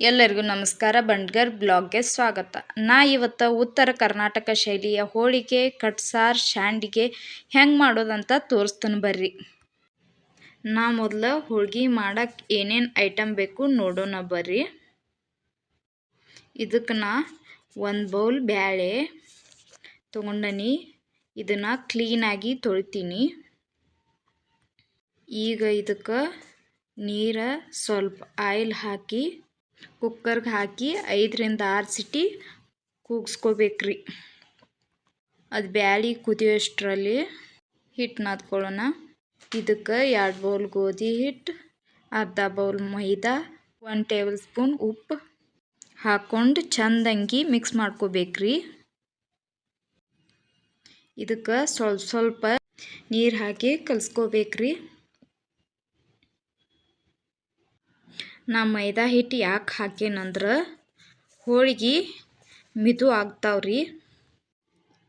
ಎಲ್ಲರಿಗೂ ನಮಸ್ಕಾರ. ಬಂಡ್ಗರ್ ಬ್ಲಾಗ್ಗೆ ಸ್ವಾಗತ. ನಾ ಇವತ್ತು ಉತ್ತರ ಕರ್ನಾಟಕ ಶೈಲಿಯ ಹೋಳಿಗೆ, ಕಟ್ಸಾರ್, ಶಾಂಡಿಗೆ ಹೆಂಗೆ ಮಾಡೋದಂತ ತೋರಿಸ್ತೀನಿ ಬರ್ರಿ. ನಾ ಮೊದಲು ಹೋಳಿಗೆ ಮಾಡಕ್ಕೆ ಏನೇನು ಐಟಮ್ ಬೇಕು ನೋಡೋಣ ಬರ್ರಿ. ಇದಕ್ಕೆ ನಾ ಒಂದು ಬೌಲ್ ಬ್ಯಾಳೆ ತೊಗೊಂಡನಿ. ಇದನ್ನು ಕ್ಲೀನಾಗಿ ತೊಳಿತೀನಿ. ಈಗ ಇದಕ್ಕೆ ನೀರ ಸ್ವಲ್ಪ ಆಯಿಲ್ ಹಾಕಿ ಕುಕ್ಕರ್ಗೆ ಹಾಕಿ ಐದರಿಂದ ಆರು ಸಿಟಿ ಕೂಗಿಸ್ಕೋಬೇಕ್ರಿ. ಅದು ಬ್ಯಾಳಿ ಕುದಿಯೋಷ್ಟರಲ್ಲಿ ಹಿಟ್ಟು ನಾದ್ಕೊಳ್ಳೋಣ. ಇದಕ್ಕೆ ಎರಡು ಬೌಲ್ ಗೋಧಿ ಹಿಟ್ಟು ಅರ್ಧ ಬೌಲ್ ಮೈದಾ ಒನ್ ಟೇಬಲ್ ಸ್ಪೂನ್ ಉಪ್ಪು ಹಾಕ್ಕೊಂಡು ಚಂದಂಗಿ ಮಿಕ್ಸ್ ಮಾಡ್ಕೋಬೇಕ್ರಿ. ಇದಕ್ಕೆ ಸ್ವಲ್ಪ ಸ್ವಲ್ಪ ನೀರು ಹಾಕಿ ಕಲಿಸ್ಕೋಬೇಕ್ರಿ. ನಾ ಮೈದಾ ಹಿಟ್ಟು ಯಾಕೆ ಹಾಕೇನಂದ್ರೆ ಹೋಳಿಗೆ ಮಿದು ಆಗ್ತಾವ್ರಿ.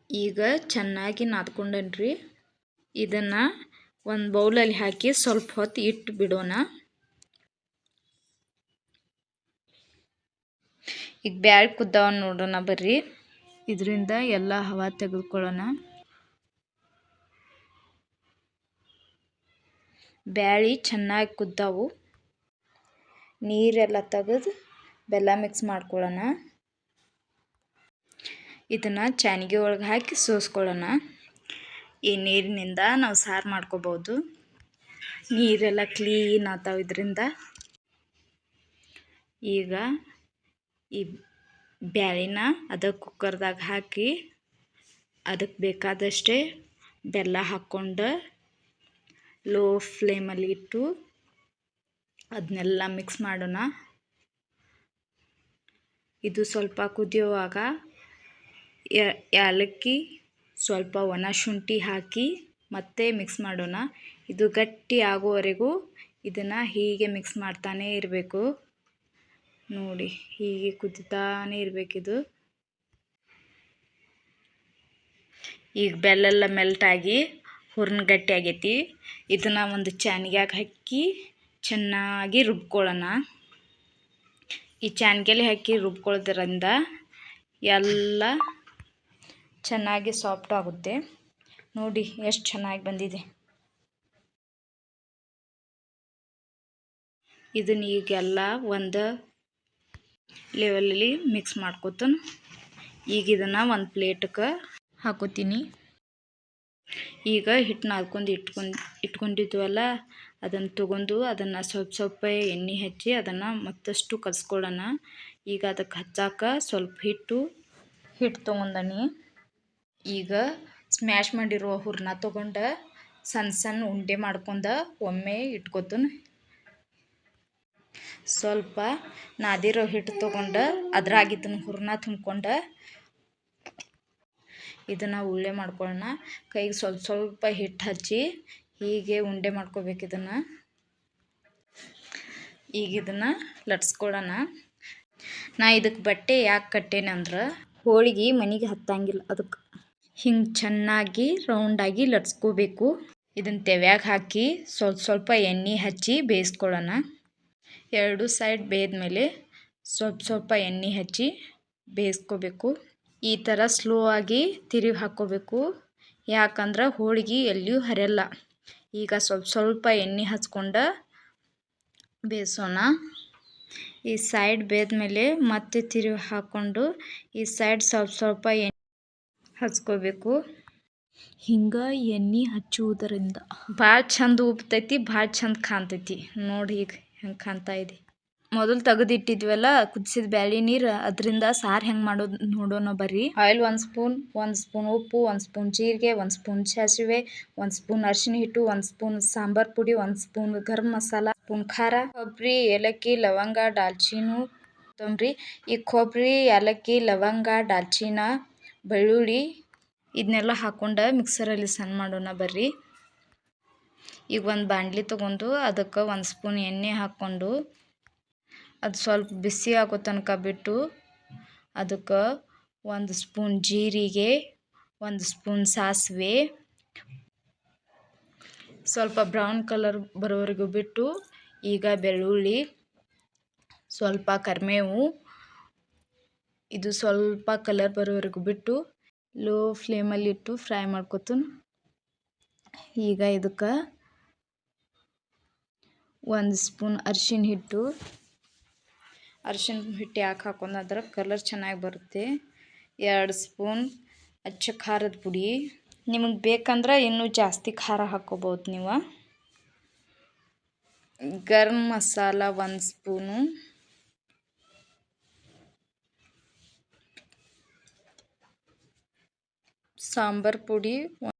ಈಗ ಚೆನ್ನಾಗಿ ನಾದ್ಕೊಂಡೇನ್ರಿ. ಇದನ್ನು ಒಂದು ಬೌಲಲ್ಲಿ ಹಾಕಿ ಸ್ವಲ್ಪ ಹೊತ್ತು ಇಟ್ಟು ಬಿಡೋಣ. ಈಗ ಬ್ಯಾಳ್ ಕುದ್ದಾವ ನೋಡೋಣ ಬರ್ರಿ. ಇದರಿಂದ ಎಲ್ಲ ಹವಾ ತೆಗೆದುಕೊಳ್ಳೋಣ. ಬ್ಯಾಳಿ ಚೆನ್ನಾಗಿ ಕುದ್ದಾವು. ನೀರೆಲ್ಲ ತೆಗೆದು ಬೆಲ್ಲ ಮಿಕ್ಸ್ ಮಾಡ್ಕೊಳ್ಳೋಣ. ಇದನ್ನು ಚಾನಿಗೆ ಒಳಗೆ ಹಾಕಿ ಸೋಸ್ಕೊಳ್ಳೋಣ. ಈ ನೀರಿನಿಂದ ನಾವು ಸಾರು ಮಾಡ್ಕೋಬೋದು. ನೀರೆಲ್ಲ ಕ್ಲೀನ್ ಆಗ್ತಾವೆ ಇದರಿಂದ. ಈಗ ಈ ಬ್ಯಾಳಿನ ಅದಕ್ಕೆ ಕುಕ್ಕರ್ದಾಗ ಹಾಕಿ ಅದಕ್ಕೆ ಬೇಕಾದಷ್ಟೇ ಬೆಲ್ಲ ಹಾಕ್ಕೊಂಡು ಲೋ ಫ್ಲೇಮಲ್ಲಿ ಇಟ್ಟು ಅದನ್ನೆಲ್ಲ ಮಿಕ್ಸ್ ಮಾಡೋಣ. ಇದು ಸ್ವಲ್ಪ ಕುದಿಯುವಾಗ ಏಲಕ್ಕಿ ಸ್ವಲ್ಪ ಒಣ ಶುಂಠಿ ಹಾಕಿ ಮತ್ತೆ ಮಿಕ್ಸ್ ಮಾಡೋಣ. ಇದು ಗಟ್ಟಿ ಆಗೋವರೆಗೂ ಇದನ್ನು ಹೀಗೆ ಮಿಕ್ಸ್ ಮಾಡ್ತಾನೇ ಇರಬೇಕು. ನೋಡಿ, ಹೀಗೆ ಕುದಿತಾನೇ ಇರಬೇಕಿದು. ಈಗ ಬೆಲ್ಲೆಲ್ಲ ಮೆಲ್ಟಾಗಿ ಹುರ್ನ ಗಟ್ಟಿ ಆಗೈತಿ. ಇದನ್ನು ಒಂದು ಚಾನಿಗ್ಯಾಗ ಹಾಕಿ ಚೆನ್ನಾಗಿ ರುಬ್ಕೊಳ್ಳೋಣ. ಈ ಚಾನ್ಗೆಲೆ ಹಾಕಿ ರುಬ್ಕೊಳ್ಳೋದ್ರಿಂದ ಎಲ್ಲ ಚೆನ್ನಾಗಿ ಸಾಫ್ಟ್ ಆಗುತ್ತೆ. ನೋಡಿ ಎಷ್ಟು ಚೆನ್ನಾಗಿ ಬಂದಿದೆ. ಇದನ್ನ ಈಗೆಲ್ಲ ಒಂದು ಲೆವೆಲಲ್ಲಿ ಮಿಕ್ಸ್ ಮಾಡ್ಕೊತಾನೆ. ಈಗ ಇದನ್ನು ಒಂದು ಪ್ಲೇಟ್ಗೆ ಹಾಕೋತೀನಿ. ಈಗ ಹಿಟ್ಟು ನಾದ್ಕೊಂಡು ಇಟ್ಕೊಂಡು ಇಟ್ಕೊಂಡಿದ್ವಲ್ಲ ಅದನ್ನು ತೊಗೊಂಡು ಅದನ್ನು ಸ್ವಲ್ಪ ಸ್ವಲ್ಪ ಎಣ್ಣೆ ಹಚ್ಚಿ ಅದನ್ನು ಮತ್ತಷ್ಟು ಕಲಿಸ್ಕೊಳ್ಳೋಣ. ಈಗ ಅದಕ್ಕೆ ಹಚ್ಚಾಕ ಸ್ವಲ್ಪ ಹಿಟ್ಟು ಹಿಟ್ಟು ತೊಗೊಂಡನಿ. ಈಗ ಸ್ಮ್ಯಾಶ್ ಮಾಡಿರುವ ಹುರ್ನ ತೊಗೊಂಡು ಸಣ್ಣ ಸಣ್ಣ ಉಂಡೆ ಮಾಡ್ಕೊಂಡು ಒಮ್ಮೆ ಇಟ್ಕೊತೀನಿ. ಸ್ವಲ್ಪ ನಾದಿರೋ ಹಿಟ್ಟು ತೊಗೊಂಡು ಅದ್ರಾಗಿದ್ದನ್ನು ಹುರ್ನ ತುಂಬ್ಕೊಂಡು ಇದನ್ನು ಉಳ್ಳೆ ಮಾಡ್ಕೊಳ್ಳೋಣ. ಕೈಗೆ ಸ್ವಲ್ಪ ಸ್ವಲ್ಪ ಹಿಟ್ಟು ಹಚ್ಚಿ ಹೀಗೆ ಉಂಡೆ ಮಾಡ್ಕೋಬೇಕು ಇದನ್ನು. ಈಗ ಇದನ್ನು ಲಟ್ಸ್ಕೊಳ್ಳೋಣ. ನಾ ಇದಕ್ಕೆ ಬಟ್ಟೆ ಯಾಕೆ ಕಟ್ಟೇನಂದ್ರೆ ಹೋಳಿಗೆ ಮನೆಗೆ ಹತ್ತಂಗಿಲ್ಲ ಅದಕ್ಕೆ ಹಿಂಗೆ ಚೆನ್ನಾಗಿ ರೌಂಡಾಗಿ ಲಟ್ಸ್ಕೋಬೇಕು. ಇದನ್ನು ತೆವ್ಯಾಗ ಹಾಕಿ ಸ್ವಲ್ಪ ಸ್ವಲ್ಪ ಎಣ್ಣೆ ಹಚ್ಚಿ ಬೇಯಿಸ್ಕೊಳ್ಳೋಣ. ಎರಡು ಸೈಡ್ ಬೇಯ್ದ ಮೇಲೆ ಸ್ವಲ್ಪ ಸ್ವಲ್ಪ ಎಣ್ಣೆ ಹಚ್ಚಿ ಬೇಯಿಸ್ಕೋಬೇಕು. ಈ ಥರ ಸ್ಲೋ ಆಗಿ ತಿರುವಿ ಹಾಕ್ಕೋಬೇಕು. ಯಾಕಂದ್ರೆ ಹೋಳಿಗೆ ಎಲ್ಲಿಯೂ ಹರಿಯಲ್ಲ ಈಗ ಸ್ವಲ್ಪ ಸ್ವಲ್ಪ ಎಣ್ಣೆ ಹಚ್ಕೊಂಡು ಬೇಯಿಸೋಣ. ಈ ಸೈಡ್ ಬೇಯ್ದ್ಮೇಲೆ ಮತ್ತೆ ತಿರು ಹಾಕ್ಕೊಂಡು ಈ ಸೈಡ್ ಸ್ವಲ್ಪ ಸ್ವಲ್ಪ ಎಣ್ಣೆ ಹಚ್ಕೋಬೇಕು. ಹಿಂಗೆ ಎಣ್ಣೆ ಹಚ್ಚುವುದರಿಂದ ಭಾಳ ಚಂದ ಉಬ್ತೈತಿ ಭಾಳ ಚಂದ ಕಾಣ್ತೈತಿ. ನೋಡಿ ಈಗ ಹೆಂಗೆ ಕಾಣ್ತಾ ಇದೆ. ಮೊದಲು ತೆಗೆದಿಟ್ಟಿದ್ವಲ್ಲ, ಕುದಿಸಿದ ಬ್ಯಾಳಿ ನೀರು, ಅದರಿಂದ ಸಾರು ಹೆಂಗೆ ಮಾಡೋದು ನೋಡೋಣ ಬರ್ರಿ. ಆಯಿಲ್ ಒಂದು ಸ್ಪೂನ್ ಒಂದು ಸ್ಪೂನ್ ಉಪ್ಪು, ಒಂದು ಸ್ಪೂನ್ ಜೀರಿಗೆ, ಒಂದು ಸ್ಪೂನ್ ಸಾಸಿವೆ, ಒಂದು ಸ್ಪೂನ್ ಅರಿಶಿನ ಹಿಟ್ಟು ಒಂದು ಸ್ಪೂನ್ ಸಾಂಬಾರ್ ಪುಡಿ, ಒಂದು ಸ್ಪೂನ್ ಗರಂ ಮಸಾಲ, ಸ್ಪೂನ್ ಖಾರ ಕೊಬ್ಬರಿ ಏಲಕ್ಕಿ, ಲವಂಗ ದಾಲ್ಚಿನ್ನು ಕೊತ್ತಂಬರಿ, ಈ ಕೊಬ್ಬರಿ ಏಲಕ್ಕಿ, ಲವಂಗ ದಾಲ್ಚೀನ ಬೆಳ್ಳುಳ್ಳಿ ಇದನ್ನೆಲ್ಲ ಹಾಕ್ಕೊಂಡು ಮಿಕ್ಸರಲ್ಲಿ ಸಣ್ಣ ಮಾಡೋಣ ಬರ್ರಿ. ಈಗ ಒಂದು ಬಾಂಡ್ಲಿ ತೊಗೊಂಡು ಅದಕ್ಕೆ ಒಂದು ಸ್ಪೂನ್ ಎಣ್ಣೆ ಹಾಕ್ಕೊಂಡು ಅದು ಸ್ವಲ್ಪ ಬಿಸಿ ಆಗೋ ತನಕ ಬಿಟ್ಟು ಅದಕ್ಕೆ ಒಂದು ಸ್ಪೂನ್ ಜೀರಿಗೆ, ಒಂದು ಸ್ಪೂನ್ ಸಾಸಿವೆ, ಸ್ವಲ್ಪ ಬ್ರೌನ್ ಕಲರ್ ಬರೋವರೆಗೂ ಬಿಟ್ಟು ಈಗ ಬೆಳ್ಳುಳ್ಳಿ, ಸ್ವಲ್ಪ ಕರಿಬೇವು ಇದು ಸ್ವಲ್ಪ ಕಲರ್ ಬರೋವರೆಗೂ ಬಿಟ್ಟು ಲೋ ಫ್ಲೇಮಲ್ಲಿ ಇಟ್ಟು ಫ್ರೈ ಮಾಡ್ಕೊತೀನಿ. ಈಗ ಇದಕ್ಕೆ ಒಂದು ಸ್ಪೂನ್ ಅರಿಶಿನ ಹಿಟ್ಟು ಅರಿಶಿನ ಹಿಟ್ಟು ಯಾಕೆ ಹಾಕೊಂಡು ಅದರ ಕಲರ್ ಚೆನ್ನಾಗಿ ಬರುತ್ತೆ. ಎರಡು ಸ್ಪೂನ್ ಅಚ್ಚ ಖಾರದ ಪುಡಿ. ನಿಮಗೆ ಬೇಕಂದ್ರೆ ಇನ್ನೂ ಜಾಸ್ತಿ ಖಾರ ಹಾಕೋಬೋದು ನೀವು. ಗರಂ ಮಸಾಲ ಒಂದು ಸ್ಪೂನು ಸಾಂಬಾರು ಪುಡಿ